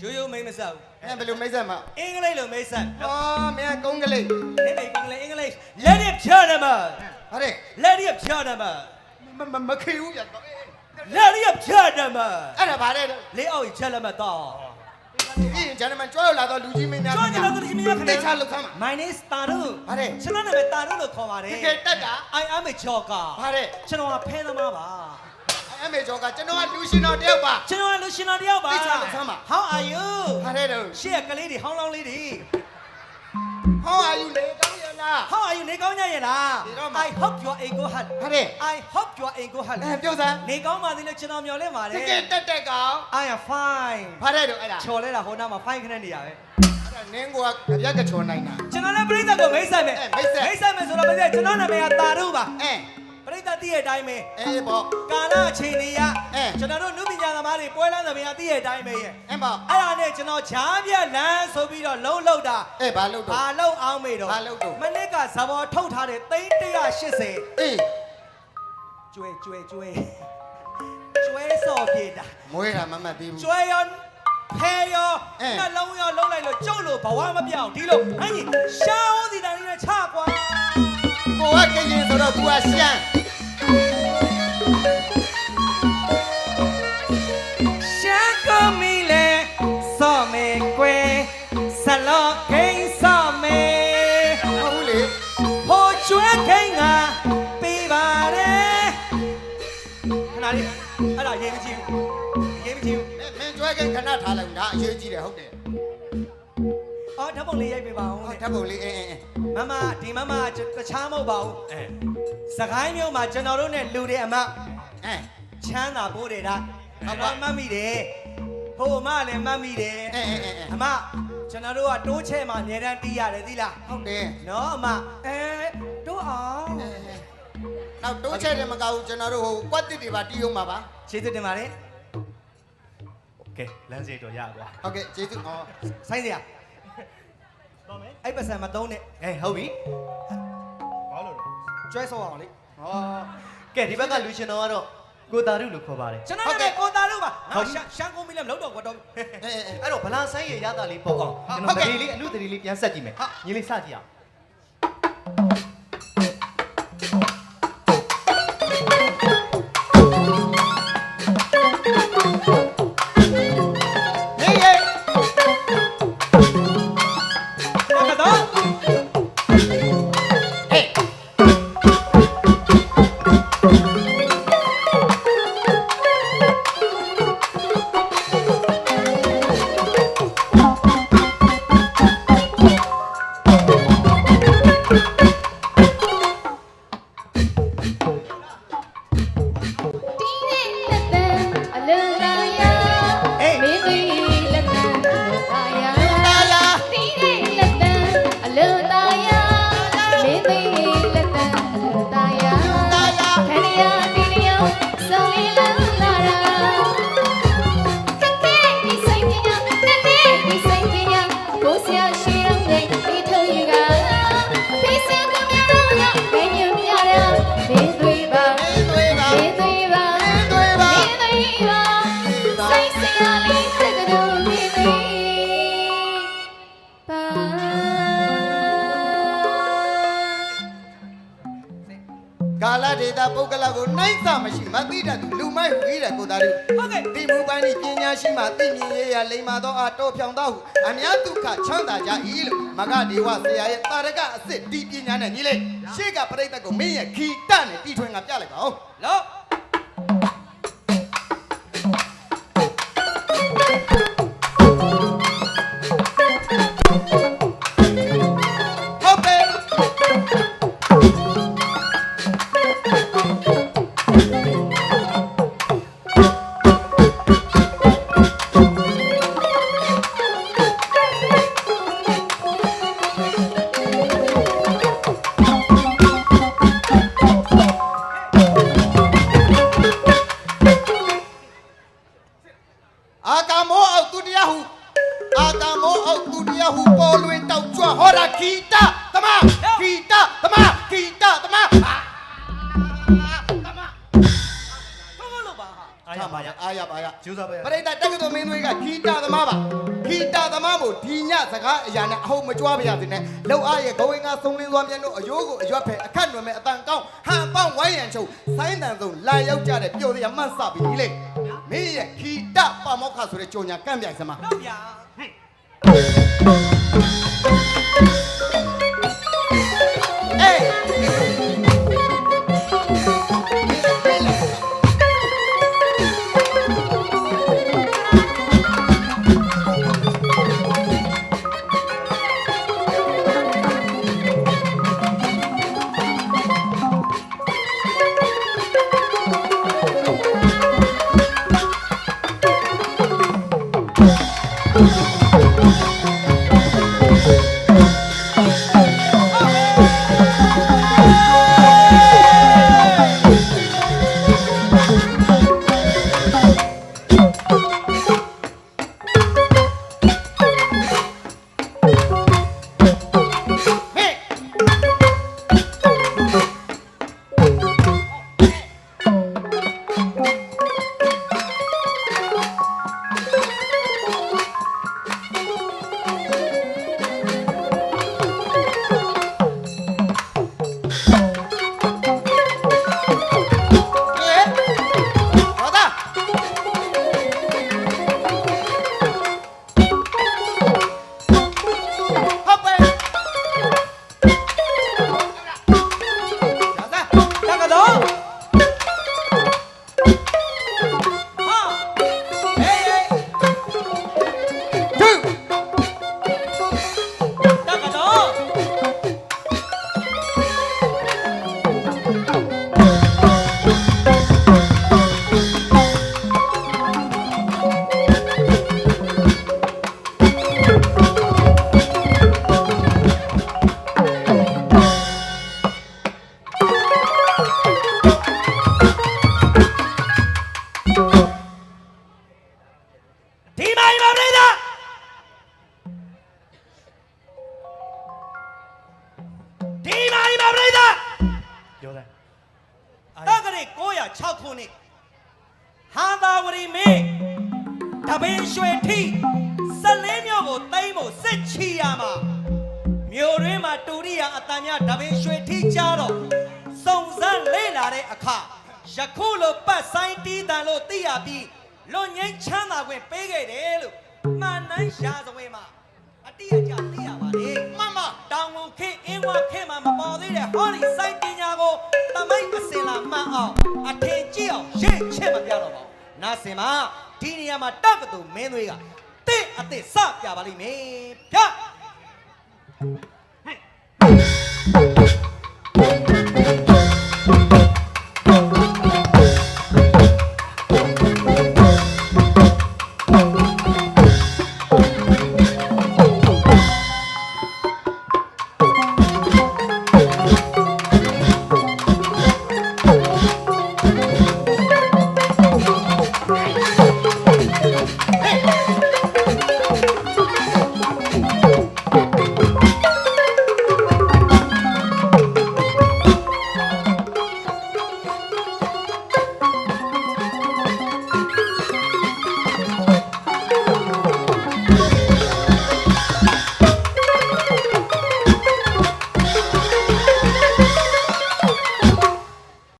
ရိုးရိုးမိတ်မဆက်ဘူးအဲဘယ်လိုမိတ်ဆက်မှာအင်္ဂလိပ်လိုမိတ်ဆက်ဟောမင်းကုန်းကလေးနေနေကလေးအင်္ဂလိပ် Let it gentlemen ဟာတဲ့ Let it gentlemen မမမခေဘူးရတော့ Let it gentlemen အဲ့ဒါဗါတဲ့လေးအောက် gentlemen တော့ဒီဂျန်နမန်ကြွားလာတော့လူကြီးမင်းများကျွမ်းကျင်တော့သူကြီးမင်းခင်ဗျာတေချာလောက်ခမ်းမှာ My name is Taru ဟာတဲ့ကျွန်တော်နာမည် Taru လို့ခေါ်ပါတယ်တကယ်တက်တာ I am a joker ဟာတဲ့ကျွန်တော်ကဖဲသမားပါ အမေကျော်ကကျွန်တော်ကလူရှင်တော်တယောက်ပါကျွန်တော်ကလူရှင်တော်တယောက်ပါသိချာလို့ဆမ်းပါ How are you ဟာတဲ့တော့ရှေ့ကကလေးတွေဟောင်းလောင်းလေးတွေဟောအာယူလေကောင်းရလား How are you နေကောင်းကြရဲ့လားဒီတော့မှာ I hope you are a good heart ဟာတဲ့ I hope you are a good heart အဲပြောစမ်းနေကောင်းပါသေးလို့ကျွန်တော်မျှော်လင့်ပါတတယ်ကယ်တက်တက်ကောင် I am fine ဟာတဲ့တော့အဲ့ဒါချော်လဲတာဟိုနားမှာ fine ခနဲ့နေရပဲအဲ့ဒါနင်းကွာကြက်ကချော်နိုင်တာ ကျွန်တော်လည်းပြိဿကိုမိတ်ဆက်မယ်အဲမိတ်ဆက် မိတ်ဆက်မယ်ဆိုတော့ပြိဿကျွန်တော်နာမည်ကတာရုပါအဲ ပြိဿသိရဲ့အတိုင်းပဲအေးပေါ့ကာလအချိန်တွေရအဲကျွန်တော်တို့နုပညာသမားတွေပွဲလမ်းသဘင်ကသိရဲ့အတိုင်းပဲရဲ့အဲ့ပေါ့အဲ့ဒါနဲ့ကျွန်တော်ဂျားပြက်လမ်းဆိုပြီးတော့လုံးလုံးတာအေးဘာလို့တော့ဘာလုံးအောင်မေတော့ဘာလုပ်တော့မနစ်ကဇဘော်ထုတ်ထားတဲ့သိန်း180အေးကျွဲကျွဲကျွဲကျွဲစော်ပြေတာမွေးတာမမှတ်သေးဘူးကျွဲရောဖဲရောအဲနှလုံးရောလုံးလိုက်လို့ကျုပ်လို့ဘဝမပြောင်းဒီလိုအဲ့ဒီရှောင်းစီတန်လေးနဲ့ချကွာကိုကကရင်ဆိုတော့ तू ကရှမ်း ခဏလေးအဲ့ဒါရေးမကြည့်ဘူးရေးမကြည့်ဘူးမင်းကျွဲကခဏထားလိုက်ဒါအရေးကြီးတယ်ဟုတ်တယ်အော်ဓာတ်ပုံလေးရိုက်ပေးပါဦးဟောတဲ့ဓာတ်ပုံလေးအေးအေးအေးမမဒီမမတခြားမဟုတ်ပါဘူးအဲစကိုင်းမြို့မှာကျွန်တော်တို့နဲ့လူတွေအမအဲချမ်းသာပိုးတယ်ဒါအမမှတ်မိတယ်ဟိုအမလည်းမှတ်မိတယ်အေးအေးအေးအမကျွန်တော်တို့ကတိုးချဲမှာအများတန်းတီးရတယ်သိလားဟုတ်တယ်နော်အမအဲတိုးအောင် နောက်တိုးချက်တယ်မကောက်ဘူးကျွန်တော်တို့ဟိုကွက်တစ်တွေပါတီးအောင်ပါပါကျေးဇူးတင်ပါတယ်ကဲလမ်းစီတော့ရကွာဟုတ်ကဲ့ကျေးဇူးဟောဆိုင်းစရာတော့မယ်အဲ့ပတ်စံမသုံးနဲ့အေးဟုတ်ပြီဘာလို့လဲကျွဲဆောအောင်လေဟောကဲဒီဘက်ကလူရှင်တော်ကတော့ကိုတာရုလို့ခေါ်ပါတယ်ကျွန်တော်လည်းကိုသားလို့ပါငါရှမ်းရှမ်းကုန်ပြီလည်းမလုပ်တော့ကွာတော့အေးအေးအေးအဲ့တော့ဗလာဆိုင်ရဲ့ရတာလေးပေါ့အောင်ဟုတ်ကျွန်တော်ကဲ့တရီလေးအလူတရီလေးပြန်ဆက်ကြည့်မယ်ဟုတ်ညီလေးစကြည့်အောင် ဒေတာပုဂ္ဂလကိုနိုင်စမရှိမသိတတ်သူလူမိုက်ဝီးတယ်ကိုသားတို့ဟုတ်ကဲ့တိမှုပိုင်းဤပညာရှိမှသိမြင်ရရလိမ္မာသောအတော်ဖြောင်သောဟုအများဒုက္ခချမ်းသာကြ၏လို့မဂဒေဝဆရာရဲ့တာရကအစ်စ်ဒီပညာနဲ့ညီလေးရှေ့ကပြိတ္တကိုမင်းရဲ့ခီတနဲ့တီထွင်ကပြလိုက်ပါဦးလော အာကာမောအောက်သူတရားဟုအာကာမောအောက်သူတရားဟုပေါ်လွင်တောက်ကြွဟောတာခီတသမခီတသမခီတသမအာသမကောလို့ပါဟာအားရပါရအာရပါရကျူးစားပါရပရိသတ်တက္ကသိုလ်မင်းသွေးကခီတသမားပါမမို့ဒီညစကားအရာနဲ့အဟုတ်မကြွားပါရစေနဲ့လောက်အားရဲ့ဂဝင်းကသုံးလင်းသွားမြန်တို့အယိုးကိုအရွက်ဖဲအခက်နွယ်မဲ့အတန်ကောင်းဟန်ပေါင်းဝိုင်းရန်ချုပ်ဆိုင်းတန်ဆုံးလာရောက်ကြတဲ့ပျော်စရာမှတ်စပြီးညီလေး မင်းရဲ့ခီတပါမောက္ခဆိုတဲ့ကြော်ညာကန့်ပြိုင်စမှာတော့ဗျာအေး ခုနှစ်ဟာသာဝရီမင်းတပင်းရွှေထိဆက်လင်းမြို့ကိုတိမ့်ဖို့စစ်ချီရမှာမြို့ရင်းမှာတူရိယာအတန်များတပင်းရွှေထိကြတော့စုံစမ်းလေ့လာတဲ့အခါယခုလိုပတ်ဆိုင်တီးတန်လို့သိရပြီးလွန်ငင်းချမ်းသာခွင့်ပေးခဲ့တယ်လို့မှန်နှမ်းရှာစဝဲမှာအတိအကျသိရပါလေမမတောင်ကုန်ခေအင်းဝခေမှာမပေါ်သေးတဲ့ဟောဒီစိုက်ပညာကိုတမိတ်အစင်လာမှန်အောင်အထင်ကြီး အောင်ရင့်ချစ်မပြတော့ပါဘူးနာစင်မှာဒီနေရာမှာတက်ကတူမင်းသွေးကတင့်အစ်စ်စပြပါလိမ့်မယ်ဗျ